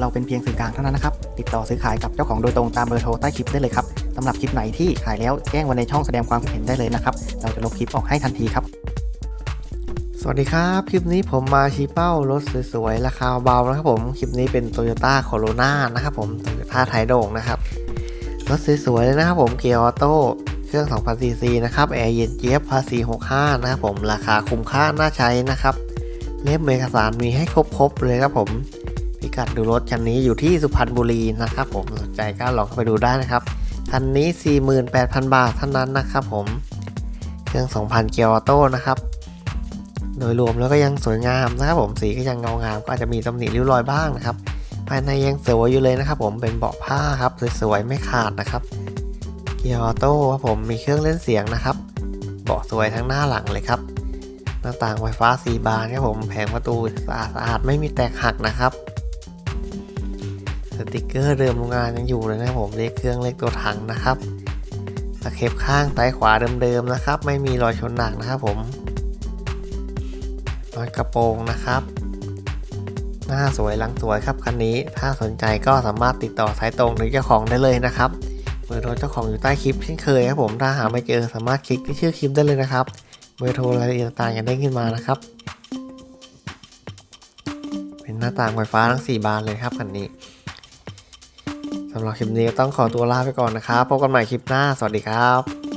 เราเป็นเพียงสื่อกลางเท่านั้นนะครับ ติดต่อซื้อขายกับเจ้าของโดยตรงตามเบอร์โทรใต้คลิปได้เลยครับสำหรับคลิปไหนที่ขายแล้วแจ้งไว้ในช่องแสดงความคิดเห็นได้เลยนะครับ เราจะลบคลิปออกให้ทันทีครับ สวัสดีครับ คลิปนี้ผมมาชี้เป้ารถสวยๆ ราคาเบานะครับผม คลิปนี้เป็น Toyota Corona นะครับผม Toyota ไทยโด่งนะครับ รถสวยๆ เลยนะครับผม เกียร์ออโต้ เครื่อง 2,000ซีซีนะครับ แอร์เย็นเจี๊ยบ ภาษี 65 นะครับผม ราคาคุ้มค่าน่าใช้นะครับ เล่มเอกสารมีให้ครบๆ เลยครับผม กัดดูรถคันนี้อยู่ที่สุพรรณบุรีนะครับผมสนใจก็ลองไปดูได้นะครับคันนี้ 48,000 บาทเท่านั้นนะครับผมเครื่อง 2,000 เกียร์ออโต้นะครับ โดยรวมแล้วก็ยังสวยงามนะครับผมสีก็ยังเงางามก็อาจจะมีตำหนิริ้วรอยบ้างนะครับ ภายในยังสวยอยู่เลยนะครับผมเป็นเบาะผ้าครับสวยๆไม่ขาดนะครับ เกียร์ออโต้ครับผมมีเครื่องเล่นเสียงนะครับเบาะสวยทั้งหน้าหลังเลยครับหน้าต่างไฟฟ้าสีบานครับผมแผงประตูสะอาดสะอาดไม่มีแตกหักนะครับ สติกเกอร์เดิมโรงงานยังอยู่เลยนะผมเลขเครื่องเลขตัวถังนะครับตะเข็บข้างซ้ายขวาเดิมๆนะครับ ไม่มีรอยชนหนักนะครับผมรอยกระโปรงนะครับ หน้าสวยหลังสวยครับคันนี้ถ้าสนใจก็สามารถติดต่อสายตรงหรือเจ้าของได้เลยนะครับเบอร์โทรเจ้าของอยู่ใต้คลิปเช่นเคยครับผมถ้าหาไม่เจอสามารถคลิกที่ชื่อคลิปได้เลยนะครับเบอร์โทรรายละเอียดต่างๆยังได้ขึ้นมานะครับ เป็นหน้าต่างไฟฟ้าทั้ง 4 บานเลยครับคันนี้ สำหรับคลิปนี้ก็ต้องขอตัวลาไปก่อนนะครับพบกันใหม่คลิปหน้า สวัสดีครับ